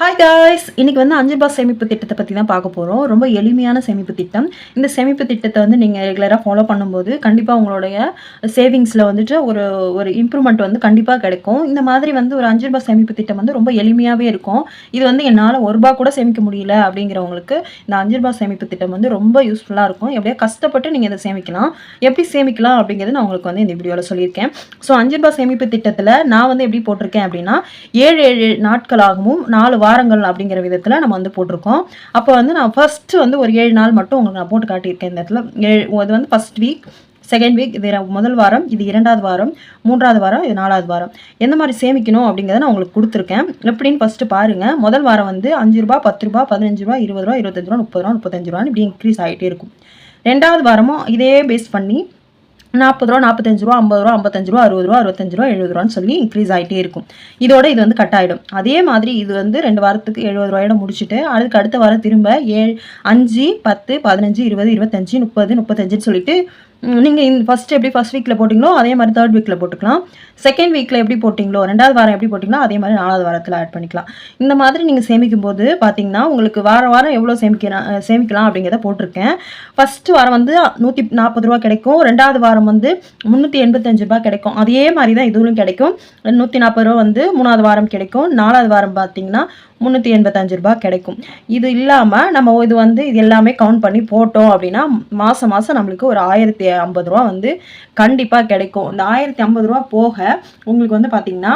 Hi guys இன்றைக்கி வந்து அஞ்சு ரூபாய் சேமிப்பு திட்டத்தை பற்றி தான் பார்க்க போகிறோம் ரொம்ப எளிமையான சேமிப்பு திட்டம். இந்த சேமிப்பு திட்டத்தை வந்து நீங்கள் ரெகுலராக ஃபாலோ பண்ணும்போது கண்டிப்பாக உங்களுடைய சேவிங்ஸில் வந்துட்டு ஒரு ஒரு இம்ப்ரூவ்மெண்ட் வந்து கண்டிப்பாக கிடைக்கும். இந்த மாதிரி வந்து ஒரு அஞ்சு ரூபாய் சேமிப்பு திட்டம் வந்து ரொம்ப எளிமையாகவே இருக்கும். இது வந்து என்னால் ஒரு ரூபா கூட சேமிக்க முடியல அப்படிங்கிறவங்களுக்கு இந்த அஞ்சு ரூபாய் சேமிப்பு திட்டம் வந்து ரொம்ப யூஸ்ஃபுல்லாக இருக்கும். எப்படியா கஷ்டப்பட்டு நீங்கள் இதை சேமிக்கலாம். எப்படி சேமிக்கலாம் அப்படிங்கிறது நான் உங்களுக்கு வந்து இந்த வீடியோவில் சொல்லியிருக்கேன். ஸோ அஞ்சு ரூபாய் சேமிப்பு திட்டத்தில் நான் வந்து எப்படி போட்டிருக்கேன் அப்படின்னா ஏழு ஏழு நாட்களாகவும் நாலு வாரங்கள் அப்படிங்கிற விதத்தில் நம்ம வந்து போட்டிருக்கோம். அப்போ வந்து நான் ஃபஸ்ட்டு வந்து ஒரு ஏழு நாள் மட்டும் உங்களுக்கு நான் போட்டு காட்டியிருக்கேன் இந்த இடத்துல. ஏழு இது வந்து ஃபர்ஸ்ட் வீக் செகண்ட் வீக் இது முதல் வாரம் இது இரண்டாவது வாரம் மூன்றாவது வாரம் இது நாலாவது வாரம். எந்த மாதிரி சேமிக்கணும் அப்படிங்கிறத நான் உங்களுக்கு கொடுத்துருக்கேன். எப்படின்னு ஃபஸ்ட்டு பாருங்கள் முதல் வாரம் வந்து அஞ்சு ரூபா பத்து ரூபா பதினஞ்சு ரூபா இருபது ரூபா இருபத்தஞ்சு ரூபா முப்பது ரூபா முப்பத்தஞ்சு ரூபான்னு இப்படி இன்க்ரீஸ் ஆகிட்டே இருக்கும். ரெண்டாவது வாரமும் இதே பேஸ் பண்ணி நாற்பது ரூபா நாற்பத்தஞ்சு ரூபா ஐம்பது ரூபா ஐம்பத்தஞ்சு ரூபா அறுபது ரூபா அறுபத்தஞ்சு ரூபா எழுபது ரூபான்னு சொல்லி இன்க்ரீஸ் ஆகிட்டே இருக்கும். இதோட இது வந்து கட் ஆகிடும் அதே மாதிரி இது வந்து ரெண்டு வாரத்துக்கு எழுபது ரூபாயோட முடிச்சுட்டு அதுக்கு அடுத்த வாரம் திரும்ப ஏழு அஞ்சு பத்து பதினஞ்சு இருபது இருபத்தஞ்சு முப்பது முப்பத்தஞ்சுன்னு சொல்லிட்டு நீங்கள் இந்த ஃபஸ்ட் எப்படி ஃபஸ்ட் வீக்கில் போட்டிங்களோ அதே மாதிரி தேர்ட் வீக்கில் போட்டுக்கலாம். செகண்ட் வீக்கில் எப்படி போட்டிங்களோ ரெண்டாவது வாரம் எப்படி போட்டிங்களோ அதே மாதிரி நாலாவது வாரத்தில் ஆட் பண்ணிக்கலாம். இந்த மாதிரி நீங்கள் சேமிக்கும் போது பார்த்தீங்கன்னா உங்களுக்கு வாரம் வாரம் எவ்வளோ சேமிக்கிறான் சேமிக்கலாம் அப்படிங்கிறத போட்டிருக்கேன். ஃபஸ்ட்டு வாரம் வந்து நூற்றி நாற்பது ரூபா கிடைக்கும். ரெண்டாவது வாரம் வந்து முந்நூற்றி எண்பத்தஞ்சு ரூபா கிடைக்கும். அதே மாதிரி தான் இதுவும் கிடைக்கும். நூற்றி நாற்பது ரூபா வந்து மூணாவது வாரம் கிடைக்கும். நாலாவது வாரம் பார்த்தீங்கன்னா முந்நூற்றி எண்பத்தஞ்சு ரூபா கிடைக்கும். இது இல்லாமல் நம்ம இது வந்து இது எல்லாமே கவுண்ட் பண்ணி போட்டோம் அப்படின்னா மாதம் மாதம் நம்மளுக்கு ஒரு ஆயிரத்தி ஐம்பது ரூபா வந்து கண்டிப்பாக கிடைக்கும். இந்த ஆயிரத்தி ஐம்பது ரூபா போக உங்களுக்கு வந்து பார்த்திங்கன்னா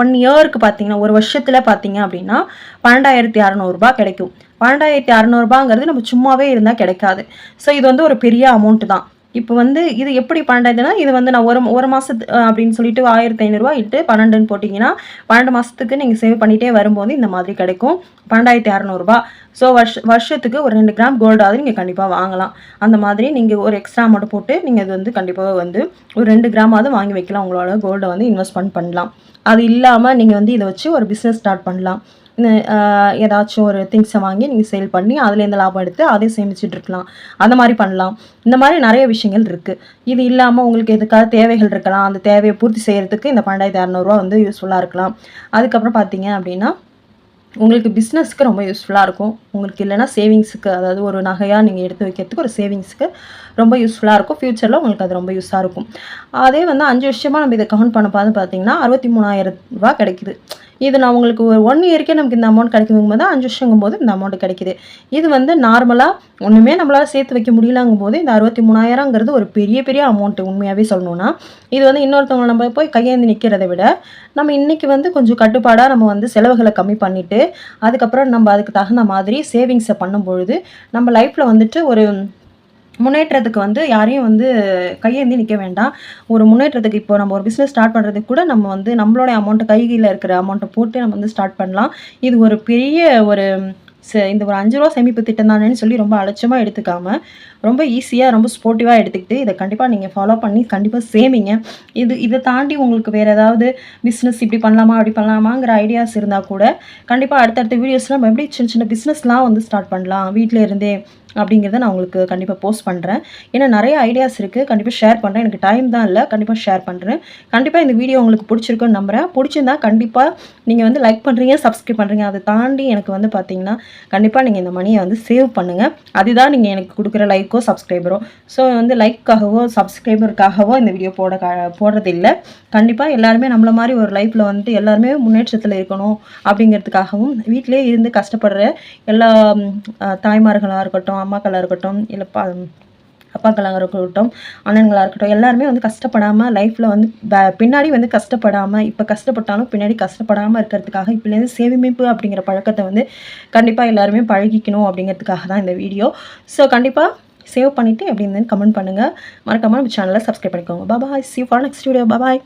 ஒன் இயருக்கு பார்த்தீங்கன்னா ஒரு வருஷத்தில் பார்த்தீங்க அப்படின்னா பன்னெண்டாயிரத்தி அறநூறுபா கிடைக்கும். பன்னெண்டாயிரத்தி அறநூறுபாங்கிறது நம்ம சும்மாவே இருந்தால் கிடைக்காது. ஸோ இது வந்து ஒரு பெரிய அமௌண்ட்டு தான். இப்போ வந்து இது எப்படி பன்னெண்டாயிரத்துனா இது வந்து நான் ஒரு ஒரு மாதத்து அப்படின்னு சொல்லிட்டு ஆயிரத்தி ஐநூறுரூவா இட்டு பன்னெண்டுன்னு போட்டிங்கன்னா பன்னெண்டு மாதத்துக்கு நீங்கள் சேவ் பண்ணிகிட்டே வரும்போது இந்த மாதிரி கிடைக்கும். பன்னெண்டாயிரத்தி அறநூறுபா. ஸோ வருஷ வருஷத்துக்கு ஒரு ரெண்டு கிராம் கோல்டாவது நீங்கள் கண்டிப்பாக வாங்கலாம். அந்த மாதிரி நீங்கள் ஒரு எக்ஸ்ட்ரா அமௌண்ட் போட்டு நீங்கள் இது வந்து கண்டிப்பாக வந்து ஒரு ரெண்டு கிராமாவது வாங்கி வைக்கலாம். உங்களோட கோல்டை வந்து இன்வெஸ்ட்மெண்ட் பண்ணலாம். அது இல்லாமல் நீங்கள் வந்து இதை வச்சு ஒரு பிஸ்னஸ் ஸ்டார்ட் பண்ணலாம். ஏதாச்சும் ஒரு திங்ஸை வாங்கி நீங்கள் சேல் பண்ணி அதுலேருந்து லாபம் எடுத்து அதை சேமிச்சுட்டு இருக்கலாம். அந்த மாதிரி பண்ணலாம். இந்த மாதிரி நிறைய விஷயங்கள் இருக்குது இது இல்லாமல் உங்களுக்கு எதுக்காக தேவைகள் இருக்கலாம். அந்த தேவையை பூர்த்தி செய்கிறதுக்கு இந்த பன்னெண்டாயிரத்தி அறநூறுவா வந்து யூஸ்ஃபுல்லாக இருக்கலாம். அதுக்கப்புறம் பார்த்தீங்க அப்படின்னா உங்களுக்கு பிஸ்னஸ்க்கு ரொம்ப யூஸ்ஃபுல்லாக இருக்கும். உங்களுக்கு இல்லைன்னா சேவிங்ஸுக்கு அதாவது ஒரு நகையாக நீங்கள் எடுத்து வைக்கிறதுக்கு ஒரு சேவிங்ஸுக்கு ரொம்ப யூஸ்ஃபுல்லாக இருக்கும். ஃப்யூச்சரில் உங்களுக்கு அது ரொம்ப யூஸாக இருக்கும். அதே வந்து அஞ்சு வருஷமாக நம்ம இதை கவுண்ட் பண்ண பார்த்து பார்த்தீங்கன்னா அறுபத்தி மூணாயிரம் ரூபா கிடைக்குது. இது நான் உங்களுக்கு ஒரு ஒன் இயர்க்கே நமக்கு இந்த அமௌண்ட் கிடைக்குதுங்கும் போது அஞ்சு வருஷங்கும் போது இந்த அமௌண்ட் கிடைக்குது. இது வந்து நார்மலாக ஒன்றுமே நம்மளால் சேர்த்து வைக்க முடியலங்கும் போது இந்த அறுபத்தி மூணாயிரங்கிறது ஒரு பெரிய பெரிய அமௌண்ட்டு உண்மையாகவே சொல்லணும்னா. இது வந்து இன்னொருத்தவங்க நம்ம போய் கையேந்து நிற்கிறத விட நம்ம இன்னைக்கு வந்து கொஞ்சம் கட்டுப்பாடாக நம்ம வந்து செலவுகளை கம்மி பண்ணிவிட்டு அதுக்கப்புறம் நம்ம அதுக்கு தகுந்த மாதிரி சேவிங்ஸை பண்ணும்பொழுது நம்ம லைஃப்பில் வந்துட்டு ஒரு முன்னேற்றத்துக்கு வந்து யாரையும் வந்து கையேந்தி நிற்க வேண்டாம். ஒரு முன்னேற்றத்துக்கு இப்போ நம்ம ஒரு பிஸ்னஸ் ஸ்டார்ட் பண்ணுறதுக்கு கூட நம்ம வந்து நம்மளோட அமௌண்ட்டை கையில் இருக்கிற அமௌண்ட்டை போட்டு நம்ம வந்து ஸ்டார்ட் பண்ணலாம். இது ஒரு பெரிய ஒரு இந்த ஒரு அஞ்சு ரூபா சேமிப்பு திட்டம் தானேன்னு சொல்லி ரொம்ப அலட்சியமாக எடுத்துக்காமல் ரொம்ப ஈஸியாக ரொம்ப ஸ்போர்ட்டிவாக எடுத்துக்கிட்டு இதை கண்டிப்பாக நீங்கள் ஃபாலோ பண்ணி கண்டிப்பாக சேமிங்க. இது இதை தாண்டி உங்களுக்கு வேறு ஏதாவது பிஸ்னஸ் இப்படி பண்ணலாமா அப்படி பண்ணலாமாங்கிற ஐடியாஸ் இருந்தால் கூட கண்டிப்பாக அடுத்தடுத்த வீடியோஸ்லாம் நம்ம எப்படி சின்ன சின்ன பிஸ்னஸ்லாம் வந்து ஸ்டார்ட் பண்ணலாம். வீட்டில் இருந்தே அப்படிங்கிறத நான் உங்களுக்கு கண்டிப்பாக போஸ்ட் பண்ணுறேன் ஏன்னா நிறைய ஐடியாஸ் இருக்குது கண்டிப்பாக ஷேர் பண்ணுறேன் எனக்கு டைம் தான் இல்லை. கண்டிப்பாக ஷேர் பண்ணுறேன் கண்டிப்பாக இந்த வீடியோ உங்களுக்கு பிடிச்சிருக்குன்னு நம்புகிறேன் பிடிச்சிருந்தா கண்டிப்பாக நீங்கள் வந்து லைக் பண்ணுறீங்க சப்ஸ்கிரைப் பண்ணுறீங்க அதை தாண்டி எனக்கு வந்து பார்த்தீங்கன்னா கண்டிப்பாக நீங்கள் இந்த மணியை வந்து சேவ் பண்ணுங்கள் அதுதான் நீங்கள் எனக்கு கொடுக்குற லைக்கோ சப்ஸ்கிரைபரோ ஸோ வந்து லைக்காகவோ சப்ஸ்கிரைபருக்காகவோ இந்த வீடியோ போட போடுறது இல்லை கண்டிப்பாக எல்லாருமே நம்மள மாதிரி ஒரு லைஃப்பில் வந்துட்டு எல்லாருமே முன்னேற்றத்தில் இருக்கணும் அப்படிங்கிறதுக்காகவும் வீட்டிலே இருந்து கஷ்டப்படுற எல்லா தாய்மார்களாக இருக்கட்டும் அம்மாக்களாக இருக்கட்டும் இல்லை பா அப்பாக்களாக இருக்கட்டும் அண்ணன்களாக இருக்கட்டும் எல்லாருமே வந்து கஷ்டப்படாமல் லைஃப்பில் வந்து பின்னாடி வந்து கஷ்டப்படாமல் இப்போ கஷ்டப்பட்டாலும் பின்னாடி கஷ்டப்படாமல் இருக்கிறதுக்காக இப்போலேருந்து சேமிப்பு அப்படிங்கிற பழக்கத்தை வந்து கண்டிப்பாக எல்லாருமே பழகிக்கணும் அப்படிங்கிறதுக்காக தான் இந்த வீடியோ ஸோ கண்டிப்பாக சேவ் பண்ணிவிட்டு எப்படி இருந்தேன்னு கமெண்ட் பண்ணுங்கள் மறக்காமல் நம்ம சேனலை சப்ஸ்கிரைப் பண்ணிக்கோங்க. Bye bye see for next video bye bye